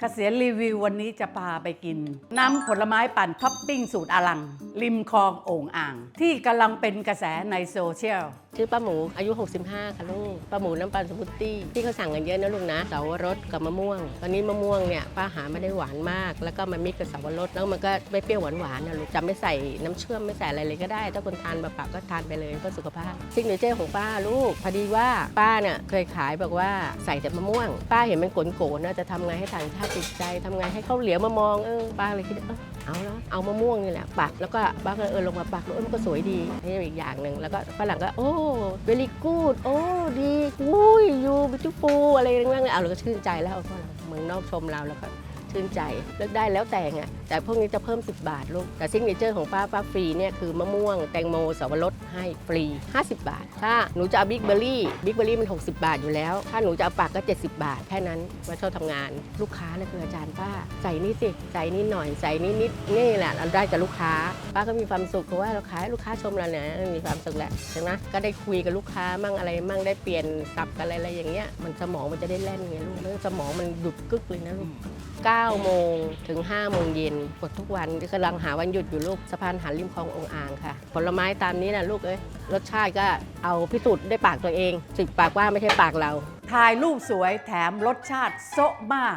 เกษียณรีวิววันนี้จะพาไปกิน น้ำผลไม้ปั่นท็อปปิ้งสูตรอลัง ริมคลองโอ่งอ่าง ที่กำลังเป็นกระแสในโซเชียลชื่อป้าหมูอายุ 65 ค่ะลูกป้าหมูน้ำปันสมูทตี้ที่เขาสั่งกันเยอะนะลูกนะเสาวรสกับมะม่วง ตอนนี้มะม่วงเนี่ยป้าหาไม่ได้หวานมาก แล้วก็มามิกกับเสาวรสแล้วมันก็ไม่เปรี้ยวหวานหวานๆนะลูกจะไม่ใส่น้ำเชื่อมไม่ใส่อะไรเลยก็ได้ ถ้าคนทานเปล่าๆก็ทานไปเลยเพื่อสุขภาพซิกเนเจอร์ของป้าลูกพอดีว่าป้าเนี่ยเคยขายบอกว่าใส่แต่มะม่วง ป้าเห็นมันโกลนๆนะจะทำไงให้ต่างชาติติดใจทำไงให้เขาเหลียวมามองเออป้าเลยคิดเออ เอาแล้วเอามะม่วงนี่แหละปักแล้วก็บ้าก็เออลงมาปักแล้วเออมันก็สวยดีนี่อีกอย่างหนึ่งแล้วก็ฝรั่งก็โอ้เวลี่กูดโอ้ดีอุ้ยยูบิจูปูอะไรต่างๆเอาเราก็ชื่นใจแล้วฝรั่งเมืองนอกชมเราแล้วก็ ชื่นใจเลือกได้แล้วแต่ไงแต่พวกนี้จะเพิ่ม 10 บาทลูกแต่ซิกเนเจอร์ของป้าป้าฟรีเนี่ยคือมะม่วงแตงโมสับปะรดให้ฟรี 50 บาท ถ้าหนูจะเอาบิ๊กเบอร์รี่บิ๊กเบอร์รี่มัน 60 บาทอยู่แล้ว ถ้าหนูจะเอาปักก็ 70 บาท แค่นั้นว่าชอบทำงานลูกค้าเนี่ยคืออาจารย์ป้าใส่นี่สิใส่นี่หน่อยใส่นี่นิดนี่แหละเราได้กับลูกค้า ป้าก็มีความสุขเพราะว่าเราขายลูกค้าชมเราเนี่ยมีความสุขแหละใช่ไหมก็ได้คุยกับลูกค้ามั่งอะไรมั่งได้เปลี่ยนสับกันอะไรอะไรอย่างเงี้ยมันสมองมันจะได้แล่นไงลูกแล้วสมองมันหยุดกึกเลยนะลูก9 โมงถึง 5 โมงเย็นกดทุกวันกำลังหาวันหยุดอยู่ลูกสะพานหันริมคลององอ่างค่ะ ผลไม้ตามนี้นะลูกเอ้ยรสชาติก็เอาพิสูจน์ได้ปากตัวเองสิบปากว่าไม่ใช่ปากเรา ถ่ายรูปสวยแถมรสชาติโซะมาก